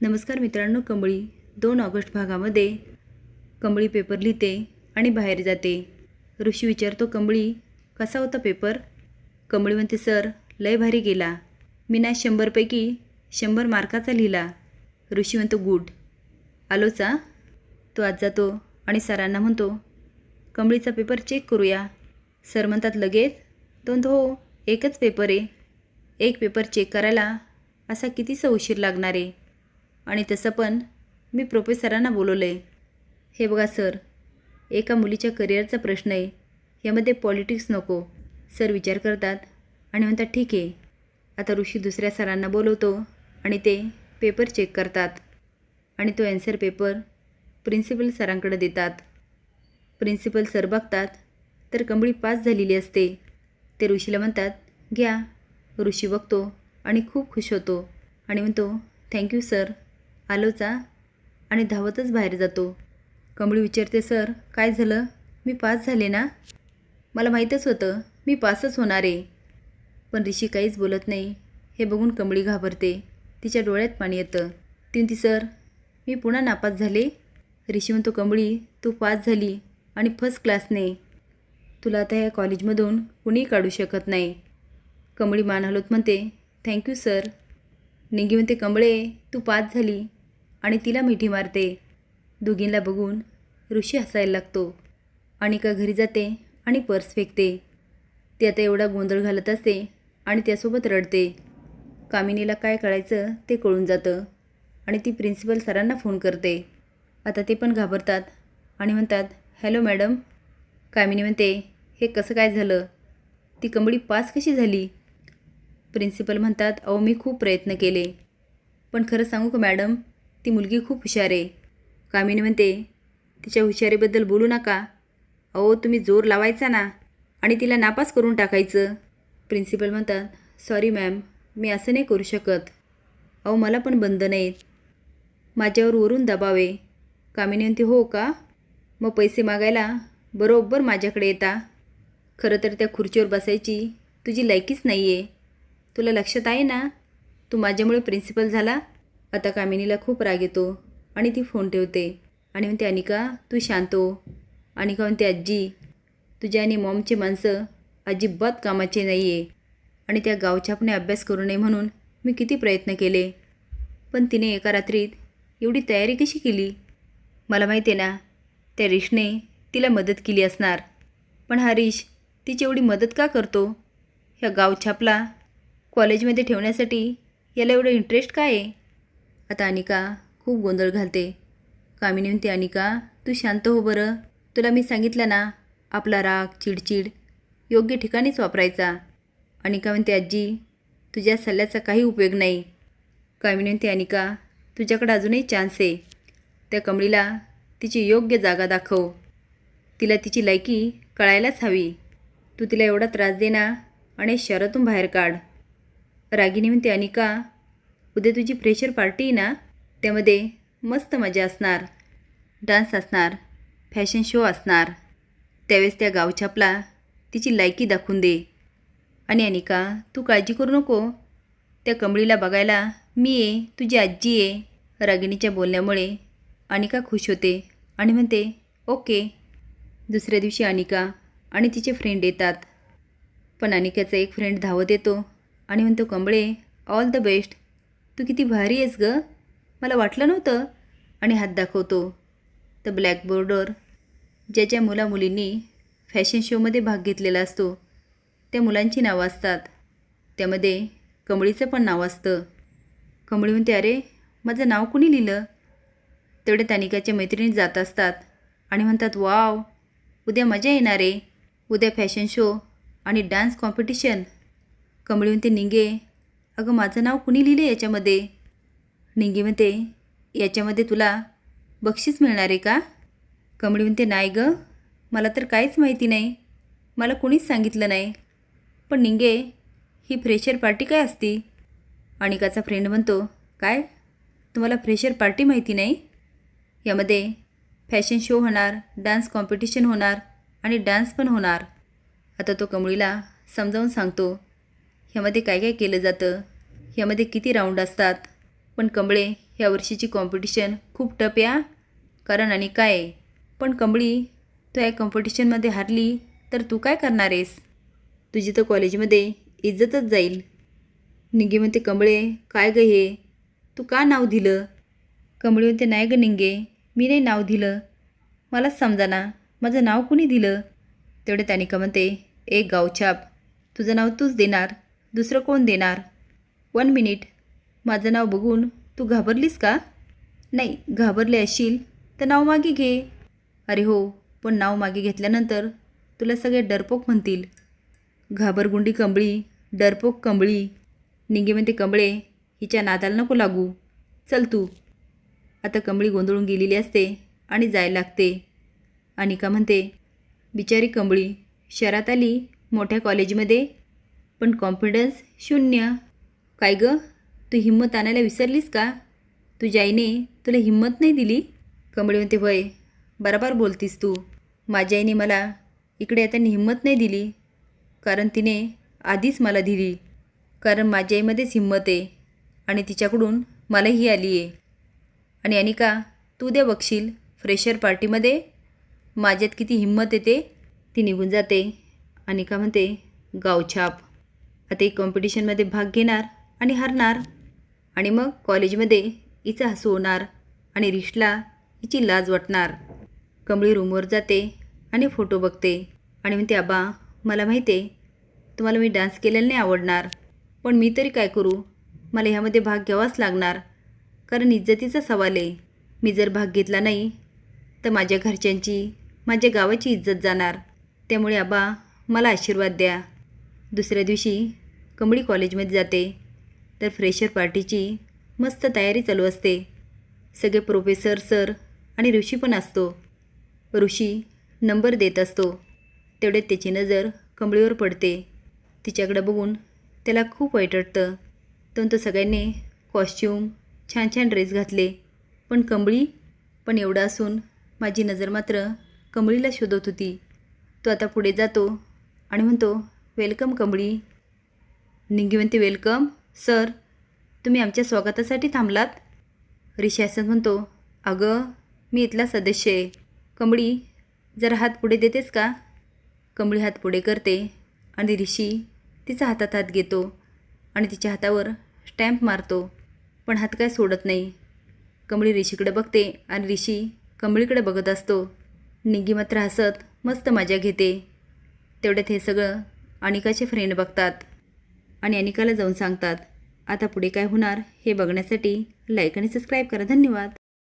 नमस्कार मित्रांनो कंबळी दोन ऑगस्ट भागामध्ये कंबळी पेपर लिहिते आणि बाहेर जाते. ऋषी विचारतो कंबळी कसा होता पेपर? कंबळी म्हणते सर लय भारी गेला. मी ना शंभरपैकी शंभर मार्काचा लिहिला. ऋषी म्हणतो गुड. आलोचा तो आज जातो आणि सरांना म्हणतो कंबळीचा पेपर चेक करूया. सर म्हणतात लगेच? दोन हो एकच पेपर आहे. एक पेपर चेक करायला असा कितीसा उशीर लागणार आहे? आणि तसं पण मी प्रोफेसरांना बोलवलं आहे हे बघा सर एका मुलीच्या करिअरचा प्रश्न आहे. यामध्ये पॉलिटिक्स नको. सर विचार करतात आणि म्हणतात ठीक आहे. आता ऋषी दुसऱ्या सरांना बोलवतो आणि ते पेपर चेक करतात. आणि तो ॲन्सर पेपर प्रिन्सिपल सरांकडे देतात. प्रिन्सिपल सर बघतात तर कंबळी पास झालेली असते. ते ऋषीला म्हणतात घ्या. ऋषी बघतो आणि खूप खुश होतो आणि म्हणतो थँक्यू सर. आलोचा आणि धावतच बाहेर जातो. कंबळी विचारते सर काय झालं? मी पास झाले ना? मला माहीतच होतं मी पासच होणार आहे. पण ऋषी काहीच बोलत नाही. हे बघून कमळी घाबरते. तिच्या डोळ्यात पाणी येतं. ती सर मी पुन्हा नापास झाले. ऋषी म्हणतो कंबळी तू पास झाली आणि फर्स्ट क्लासने तुला आता या कॉलेजमधून कुणीही काढू शकत नाही. कंबळी मान हलवत म्हणते थँक्यू सर. निंगी म्हणते कमळे तू पास झाली. आणि तिला मिठी मारते. दोघींना बघून ऋषी हसायला लागतो. अनिका घरी जाते आणि पर्स फेकते. ती आता एवढा गोंधळ घालत असते आणि त्यासोबत रडते. कामिनीला काय कळायचं ते कळून जातं आणि ती प्रिन्सिपल सरांना फोन करते. आता ते पण घाबरतात आणि म्हणतात हॅलो मॅडम. कामिनी म्हणते हे कसं काय झालं? ती कंबळी पास कशी झाली? प्रिन्सिपल म्हणतात अहो मी खूप प्रयत्न केले. पण खरं सांगू का मॅडम ती मुलगी खूप हुशार आहे. कामिनी म्हणते तिच्या हुशारीबद्दल बोलू नका. अहो तुम्ही जोर लावायचा ना. आणि तिला नापास करून टाकायचं. प्रिन्सिपल म्हणतात सॉरी मॅम मी असं नाही करू शकत. अहो मला पण बंधन आहेत माझ्यावर वरून दबावे कामिनी म्हणते हो का? मग पैसे मागायला बरोबर माझ्याकडे येता. खरं तर त्या खुर्चीवर बसायची तुझी लायकीच नाही आहे तुला लक्षात आहे ना? तू माझ्यामुळे प्रिन्सिपल झाला. आता कामिनीला खूप राग येतो आणि ती फोन ठेवते. आणि म्हणते अनिका तू शांत हो. अनिका म्हणते आजी तुझ्या आणि मॉमचे माणसं अजिबात कामाचे नाही आहे आणि त्या गावछापने अभ्यास करू नये म्हणून मी किती प्रयत्न केले. पण तिने एका रात्रीत एवढी तयारी कशी केली? मला माहिती आहे ना त्या रिशने तिला मदत केली असणार. पण हा रिश तिची एवढी मदत का करतो? ह्या गावछापला कॉलेजमध्ये ठेवण्यासाठी याला एवढं इंटरेस्ट काय आहे? आता अनिका खूप गोंधळ घालते. कामिनी म्हणते अनिका तू शांत हो बरं. तुला मी सांगितलं ना आपला राग चिडचिड योग्य ठिकाणीच वापरायचा. अनिका म्हणते आजी तुझ्या सल्ल्याचा काही उपयोग नाही. कामिनी म्हणते अनिका तुझ्याकडं अजूनही चान्स आहे. त्या कमळीला तिची योग्य जागा दाखव. तिला तिची लायकी कळायलाच हवी. तू तिला एवढा त्रास दे ना आणि शहरातून बाहेर काढ. रागिनी म्हणते अनिका उद्या तुझी फ्रेशर पार्टी आहे ना त्यामध्ये मस्त मजा असणार डान्स असणार फॅशन शो असणार. त्यावेळेस त्या गावछापला तिची लायकी दाखवून दे. आणि अनिका तू काळजी करू नको. त्या कमळीला बघायला मी ये तुझी आजी आहे. रागिणीच्या बोलण्यामुळे अनिका खुश होते आणि म्हणते ओके. दुसऱ्या दिवशी अनिका आणि तिचे फ्रेंड येतात. पण अनिकाचा एक फ्रेंड धावत येतो आणि म्हणतो कंबळे ऑल द बेस्ट तू किती भारी आहेस ग. मला वाटलं नव्हतं. आणि हात दाखवतो. तर ब्लॅकबोर्डवर ज्या ज्या मुला मुलींनी फॅशन शोमध्ये भाग घेतलेला असतो. त्या मुलांची नावं असतात. त्यामध्ये कमळीचं पण नाव असतं. कमळी म्हणते अरे माझं नाव कुणी लिहिलं? तेवढे तानिकाच्या मैत्रिणी जात असतात आणि म्हणतात वाव उद्या मजा येणार आहे. उद्या फॅशन शो आणि डान्स कॉम्पिटिशन. कमळी म्हणते निंगे अगं माझं नाव कुणी लिहिलं याच्यामध्ये? निंगी म्हणते याच्यामध्ये तुला बक्षीस मिळणार आहे का? कमळी म्हणते नाही गं मला तर काहीच माहिती नाही. मला कुणीच सांगितलं नाही. पण निंगे ही फ्रेशर पार्टी काय असती? अनिकाचा फ्रेंड म्हणतो काय? तुम्हाला फ्रेशर पार्टी माहिती नाही? यामध्ये फॅशन शो होणार डान्स कॉम्पिटिशन होणार आणि डान्स पण होणार. आता तो कमळीला समजावून सांगतो ह्यामध्ये काय काय केलं जातं? ह्यामध्ये किती राऊंड असतात? पण कंबळे ह्या वर्षीची कॉम्पिटिशन खूप टप या कारण आणि काय आहे? पण कंबळी तू या कॉम्पिटिशनमध्ये हारली तर तू काय करणार आहेस? तुझी तर कॉलेजमध्ये इज्जतच जाईल. निंगे म्हणते कंबळे काय गं हे? तू का नाव दिलं? कमळी म्हणते नाही गं निंगे मी नाही नाव दिलं. मलाच समजाना माझं नाव कुणी दिलं? तेवढे त्यानिका म्हणते एक गावछाप तुझं नाव तूच देणार. दुसरं कोण देणार? वन मिनिट माझं नाव बघून तू घाबरलीस का? नाही घाबरले असशील तर नाव मागे घे. अरे हो पण नाव मागे घेतल्यानंतर तुला सगळे डरपोक म्हणतील. घाबरगुंडी कंबळी डरपोक कंबळी. निंगे म्हणते कंबळे हिच्या नादाला नको लागू. चल तू. आता कंबळी गोंधळून गेलेली असते आणि जायला लागते. अनिका म्हणते बिचारी कंबळी शहरात आली मोठ्या कॉलेजमध्ये? पण कॉन्फिडन्स शून्य. काय गं? तू हिंमत आणायला विसरलीस का? तुझ्या आईने तुला हिंमत नाही दिली? कमळी म्हणते वय बरोबर बोलतीस तू. माझ्या आईने मला इकडे येताना हिंमत नाही दिली. कारण तिने आधीच मला दिली. कारण माझ्या आईमध्येच हिंमत आहे आणि तिच्याकडून मलाही आली आहे. आणि अनिका तू द्या बघशील फ्रेशर पार्टीमध्ये माझ्यात किती हिंमत येते ती निघून जाते. अनिका म्हणते गावछाप आता एक कॉम्पिटिशनमध्ये भाग घेणार आणि हरणार. आणि मग कॉलेजमध्ये हिचं हसू होणार आणि रिशला हिची लाज वाटणार. कमळी रूमवर जाते आणि फोटो बघते आणि म्हणते आबा मला माहिती आहे तुम्हाला मी डान्स केलेला नाही आवडणार. पण मी तरी काय करू? मला ह्यामध्ये भाग घ्यावाच लागणार. कारण इज्जतीचा सवाल आहे. मी जर भाग घेतला नाही तर माझ्या घरच्यांची माझ्या गावाची इज्जत जाणार. त्यामुळे आबा मला आशीर्वाद द्या. दुसऱ्या दिवशी कमळी कॉलेजमध्ये जाते. तर फ्रेशर पार्टीची मस्त तयारी चालू असते. सगळे प्रोफेसर सर आणि ऋषी पण असतो. ऋषी नंबर देत असतो. तेवढ्यात त्याची नजर कमळीवर पडते. तिच्याकडं बघून त्याला खूप वाईट वाटतं पण तो सगळ्यांनी कॉस्च्युम छान छान ड्रेस घातले. पण कमळी पण एवढं असून माझी नजर मात्र कमळीला शोधत होती. तो आता पुढे जातो आणि म्हणतो वेलकम कंबळी. निंगी म्हणते वेलकम. सर तुम्ही आमच्या स्वागतासाठी थांबलात? रिशासन म्हणतो अगं मी इथला सदस्य आहे. कंबळी जरा हात पुढे देतेस का? कंबळी हात पुढे करते आणि ऋषी तिचा हातात हात घेतो आणि तिच्या हातावर स्टॅम्प मारतो पण हात काय सोडत नाही. कंबळी ऋषीकडे बघते आणि ऋषी कंबळीकडे बघत असतो. निंगी मात्र हसत मस्त मजा घेते. तेवढ्यात हे सगळं अनिकाचे फ्रेंड बघतात? आणि अनिकाला जाऊन सांगतात आता पुढे काय होणार हे बघण्यासाठी लाईक आणि सबस्क्राईब करा. धन्यवाद.